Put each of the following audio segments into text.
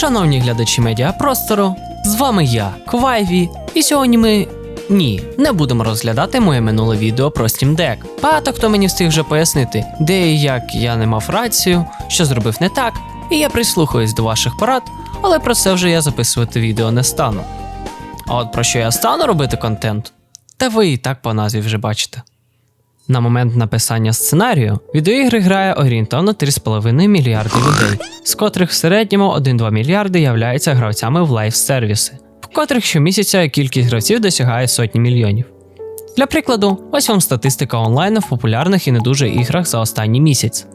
Шановні глядачі медіапростору, з вами я, Квайві, і сьогодні ми. Ні, не будемо розглядати моє минуле відео про Steam Deck. Багато хто мені встиг вже пояснити, де і як я не мав рацію, що зробив не так, і я прислухаюсь до ваших порад, але про це вже я записувати відео не стану. А от про що я стану робити контент, та ви і так по назві вже бачите. На момент написання сценарію відеоігри грає орієнтовно 3,5 мільярди людей, з котрих в середньому 1-2 мільярди являються гравцями в лайф-сервіси, в котрих щомісяця кількість гравців досягає сотні мільйонів. Для прикладу, ось вам статистика онлайну в популярних і не дуже іграх за останній місяць.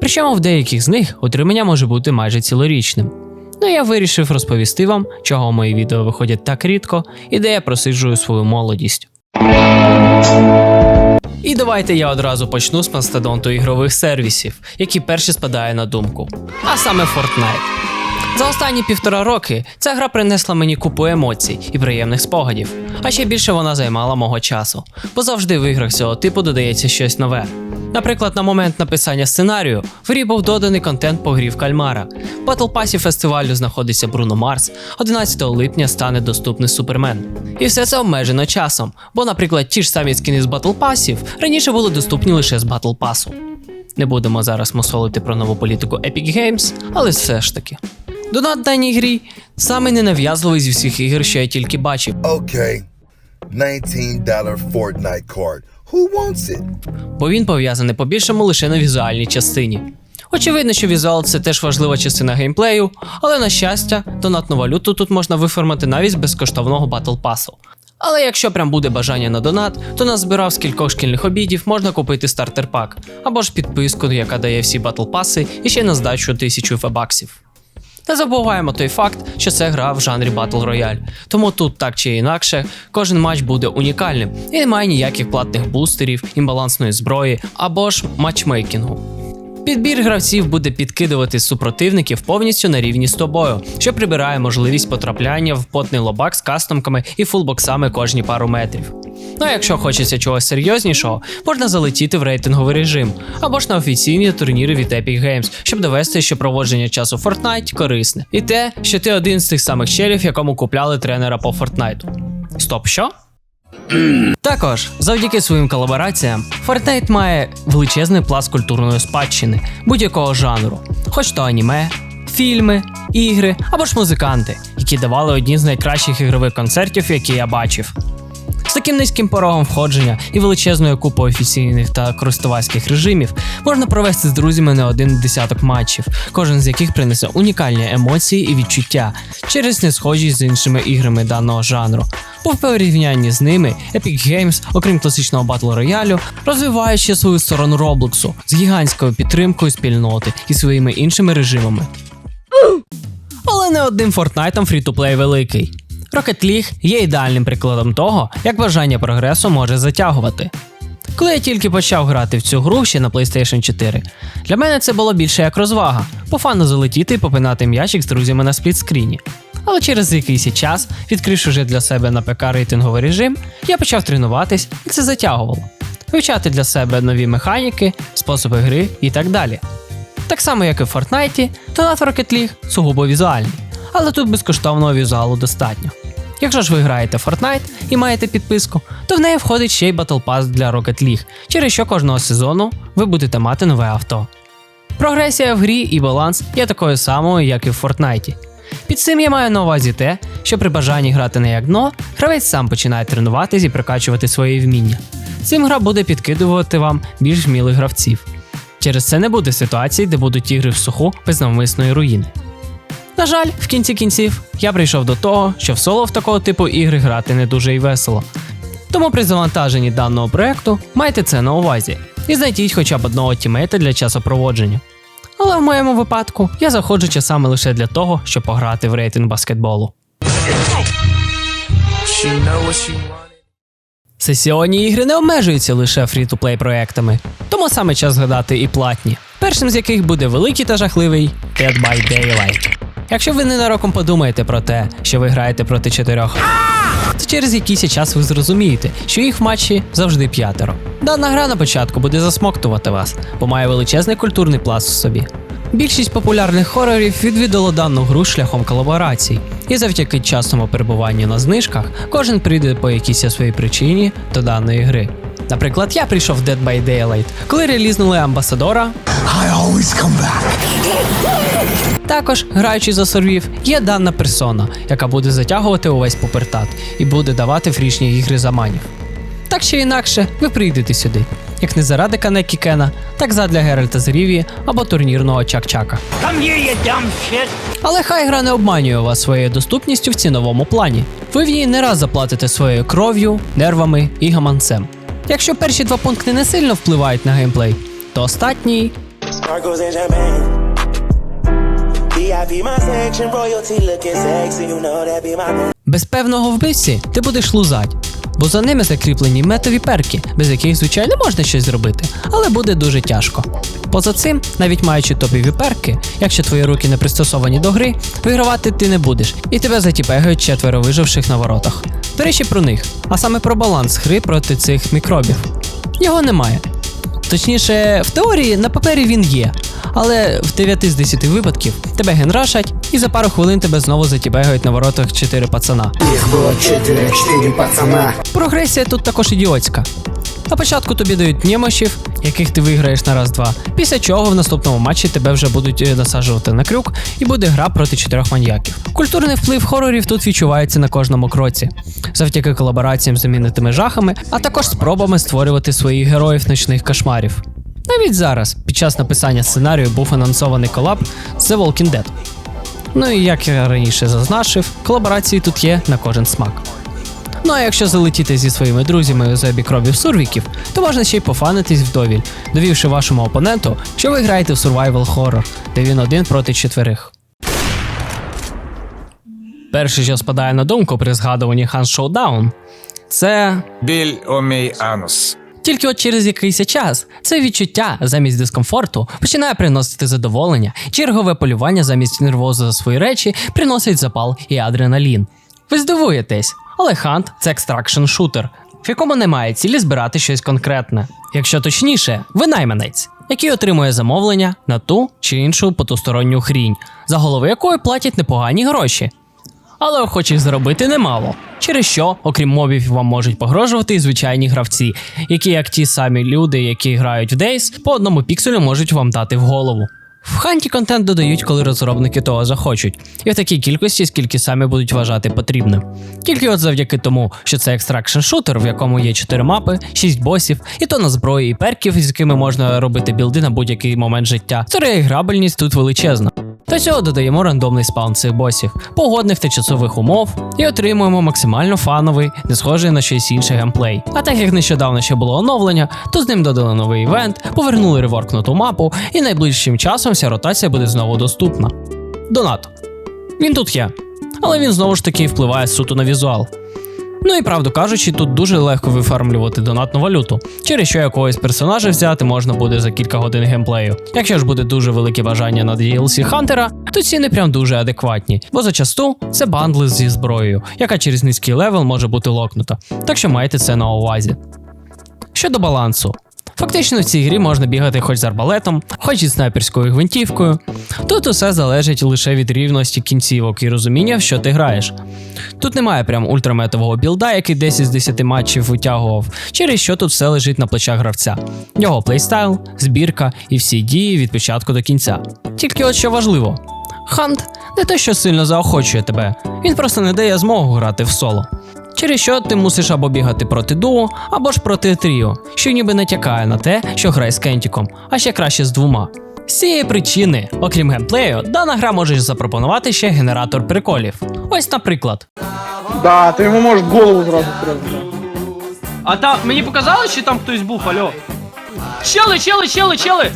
Причому в деяких з них утримання може бути майже цілорічним. Ну я вирішив розповісти вам, чого мої відео виходять так рідко і де я просиджую свою молодість. І давайте я одразу почну з мастодонту ігрових сервісів, які перші спадає на думку. А саме Fortnite. За останні півтора роки ця гра принесла мені купу емоцій і приємних спогадів, а ще більше вона займала мого часу, бо завжди в іграх цього типу додається щось нове. Наприклад, на момент написання сценарію в грі був доданий контент по грі в кальмара. В Pass фестивалю знаходиться Бруно Марс, 11 липня стане доступний Супермен. І все це обмежено часом, бо, наприклад, ті ж самі скини з Passів раніше були доступні лише з Pass. Не будемо зараз мусолити про нову політику Epic Games, але все ж таки. Донат даній грі самий ненав'язливий зі всіх ігор, що я тільки бачив. Okay, $19 Fortnite card. Who wants it? бо він пов'язаний по-більшому лише на візуальній частині. Очевидно, що візуал це теж важлива частина геймплею, але на щастя, донатну валюту тут можна виформати навіть з безкоштовного батл пасу. Але якщо прям буде бажання на донат, то назбирав з кількох шкільних обідів можна купити стартер пак або ж підписку, яка дає всі батл паси і ще на здачу тисячу фебаксів. Не забуваємо той факт, що це гра в жанрі Battle Royale, тому тут так чи інакше кожен матч буде унікальним і немає ніяких платних бустерів, імбалансної зброї або ж матчмейкінгу. Підбір гравців буде підкидувати супротивників повністю на рівні з тобою, що прибирає можливість потрапляння в потний лобак з кастомками і фулбоксами кожні пару метрів. Ну а якщо хочеться чогось серйознішого, можна залетіти в рейтинговий режим або ж на офіційні турніри від Epic Games, щоб довести, що проводження часу Fortnite корисне, і те, що ти один з тих самих челів, якому купляли тренера по Fortnite. Стоп, що? Також, завдяки своїм колабораціям, Fortnite має величезний пласт культурної спадщини будь-якого жанру, хоч то аніме, фільми, ігри або ж музиканти, які давали одні з найкращих ігрових концертів, які я бачив. Таким низьким порогом входження і величезною купою офіційних та користувацьких режимів можна провести з друзями не один десяток матчів, кожен з яких принесе унікальні емоції і відчуття через несхожість з іншими іграми даного жанру. В порівнянні з ними Epic Games, окрім класичного батл роялю, розвиває ще свою сторону Роблоксу з гігантською підтримкою спільноти і своїми іншими режимами. Але не одним Фортнайтом фрі-то-плей великий. Rocket League є ідеальним прикладом того, як бажання прогресу може затягувати. Коли я тільки почав грати в цю гру ще на PlayStation 4, для мене це було більше як розвага, по фану залетіти і попинати м'ячик з друзями на сплітскріні. Але через якийсь час, відкривши вже для себе на ПК рейтинговий режим, я почав тренуватись і це затягувало. Вивчати для себе нові механіки, способи гри і так далі. Так само, як і в Fortnite, в Rocket League сугубо візуальний, але тут безкоштовного візуалу достатньо. Якщо ж ви граєте Fortnite і маєте підписку, то в неї входить ще й Battle Pass для Rocket League, через що кожного сезону ви будете мати нове авто. Прогресія в грі і баланс є такою самою, як і в Fortnite. Під цим я маю на увазі те, що при бажанні грати не як дно, гравець сам починає тренуватись і прокачувати свої вміння. Цим гра буде підкидувати вам більш вмілих гравців. Через це не буде ситуацій, де будуть ігри в суху без навмисної руїни. На жаль, в кінці кінців я прийшов до того, що в соло в такого типу ігри грати не дуже й весело. Тому при завантаженні даного проекту майте це на увазі і знайдіть хоча б одного тімейта для часопроводження. Але в моєму випадку я заходжу часами лише для того, щоб пограти в рейтинг баскетболу. Сесіонні ігри не обмежуються лише фрі-то-плей проектами, тому саме час згадати і платні. Першим з яких буде великий та жахливий Dead by Daylight. Якщо ви ненароком подумаєте про те, що ви граєте проти чотирьох, то через якийсь час ви зрозумієте, що їх в матчі завжди п'ятеро. Дана гра на початку буде засмоктувати вас, бо має величезний культурний пласт в собі. Більшість популярних хорорів відвідало дану гру шляхом колаборацій, і завдяки частому перебуванню на знижках кожен прийде по якійсь своїй причині до даної гри. Наприклад, я прийшов в Dead by Daylight, коли релізнули амбасадора. Також, граючи за сорвів, є дана персона, яка буде затягувати увесь пупертат і буде давати фрішні ігри заманів. Так чи інакше, ви прийдете сюди. Як не заради Канекі Кена, так задля Геральта з Рівії або турнірного Чак-Чака. Але хай гра не обманює вас своєю доступністю в ціновому плані. Ви в ній не раз заплатите своєю кров'ю, нервами і гаманцем. Якщо перші два пункти не сильно впливають на геймплей, то остатній Без певного вбивці ти будеш лузать, бо за ними закріплені метові перки, без яких, звичайно, можна щось зробити, але буде дуже тяжко. Поза цим, навіть маючи топові перки, якщо твої руки не пристосовані до гри, вигравати ти не будеш, і тебе затіпегають четверо виживших на воротах. До речі, про них, а саме про баланс гри проти цих мікробів. Його немає. Точніше, в теорії на папері він є, але в 9 з 10 випадків тебе генрашать, і за пару хвилин тебе знову затібегають на воротах 4 пацана. Їх було 4-4 пацана. Прогресія тут також ідіотська. На початку тобі дають нємощів, яких ти виграєш на раз-два, після чого в наступному матчі тебе вже будуть е, насаджувати на крюк і буде гра проти чотирьох маньяків. Культурний вплив хорорів тут відчувається на кожному кроці, завдяки колабораціям з замінитими жахами, а також спробами створювати своїх героїв ночних кошмарів. Навіть зараз, під час написання сценарію, був анонсований колаб The Walking Dead. Ну і як я раніше зазначив, колаборації тут є на кожен смак. Ну а якщо залетіти зі своїми друзями за обікровів сурвіків, то можна ще й пофанитись вдовіль, довівши вашому опоненту, що ви граєте в survival horror, де він один проти четверих. Перше, що спадає на думку при згадуванні Hans Showdown, це Біль у мій анус. тільки от через якийсь час це відчуття замість дискомфорту починає приносити задоволення, чергове полювання замість нервозу за свої речі приносить запал і адреналін. Ви здивуєтесь, але хант це екстракшн шутер, в якому немає цілі збирати щось конкретне. Якщо точніше, ви найманець, який отримує замовлення на ту чи іншу потусторонню хрінь, за голови якої платять непогані гроші. Але охочих заробити немало. Через що, окрім мобів, вам можуть погрожувати і звичайні гравці, які, як ті самі люди, які грають в Days, по одному пікселю можуть вам дати в голову. В ханті контент додають, коли розробники того захочуть, і в такій кількості, скільки самі будуть вважати потрібним. Тільки от завдяки тому, що це екстракшн шутер, в якому є 4 мапи, 6 босів, і то на зброї і перків, з якими можна робити білди на будь-який момент життя, то реіграбельність тут величезна. До цього додаємо рандомний спаун цих босів, погодних та часових умов, і отримуємо максимально фановий, не схожий на щось інше геймплей. А так як нещодавно ще було оновлення, то з ним додали новий івент, повернули реворкнуту мапу, і найближчим часом вся ротація буде знову доступна. Донат. Він тут є, але він знову ж таки впливає суто на візуал. Ну і правду кажучи, тут дуже легко вифармлювати донатну валюту, через що якогось персонажа взяти можна буде за кілька годин геймплею. Якщо ж буде дуже велике бажання на DLC Хантера, то ціни прям дуже адекватні, бо зачасту це бандли зі зброєю, яка через низький левел може бути локнута. Так що майте це на увазі. Щодо балансу. Фактично в цій грі можна бігати хоч з арбалетом, хоч із снайперською гвинтівкою. Тут усе залежить лише від рівності кінцівок і розуміння, в що ти граєш. Тут немає прям ультраметового білда, який 10 з 10 матчів витягував, через що тут все лежить на плечах гравця. Його плейстайл, збірка і всі дії від початку до кінця. Тільки от що важливо: Хант не те, що сильно заохочує тебе, він просто не дає змогу грати в соло. Через що ти мусиш або бігати проти дуо, або ж проти тріо, що ніби натякає на те, що грай з Кентіком, а ще краще з двома. З цієї причини, окрім геймплею, дана гра може запропонувати ще генератор приколів. Ось, наприклад. Да, ти йому можеш голову зразу стрельнути. А там мені показали, чи там хтось був, алло? Чели, чели, чели, чели!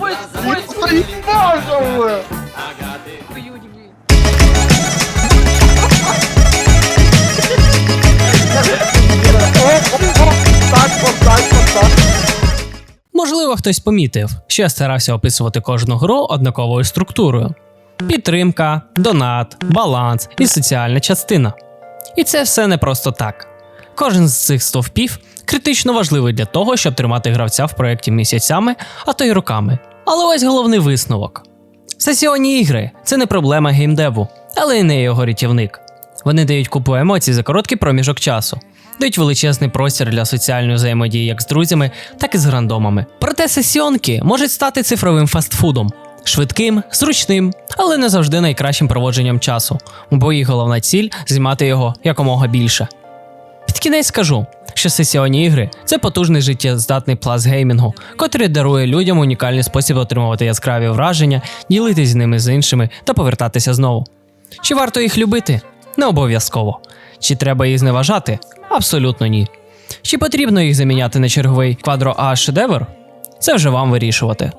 Ой, ой, Заїбався Можливо, хтось помітив, що я старався описувати кожну гру однаковою структурою: підтримка, донат, баланс і соціальна частина. І це все не просто так. Кожен з цих стовпів критично важливий для того, щоб тримати гравця в проєкті місяцями, а то й роками. Але ось головний висновок. Сесіонні ігри це не проблема геймдеву, але й не його рятівник. Вони дають купу емоцій за короткий проміжок часу, дають величезний простір для соціальної взаємодії як з друзями, так і з рандомами. Проте сесіонки можуть стати цифровим фастфудом. Швидким, зручним, але не завжди найкращим проводженням часу, бо їх головна ціль знімати його якомога більше. Кінець скажу, що сесіонні ігри це потужний життєздатний пласт геймінгу, котрий дарує людям унікальний спосіб отримувати яскраві враження, ділитись з ними з іншими та повертатися знову. Чи варто їх любити? Не обов'язково. Чи треба їх зневажати? Абсолютно ні. Чи потрібно їх заміняти на черговий квадро А шедевр? Це вже вам вирішувати.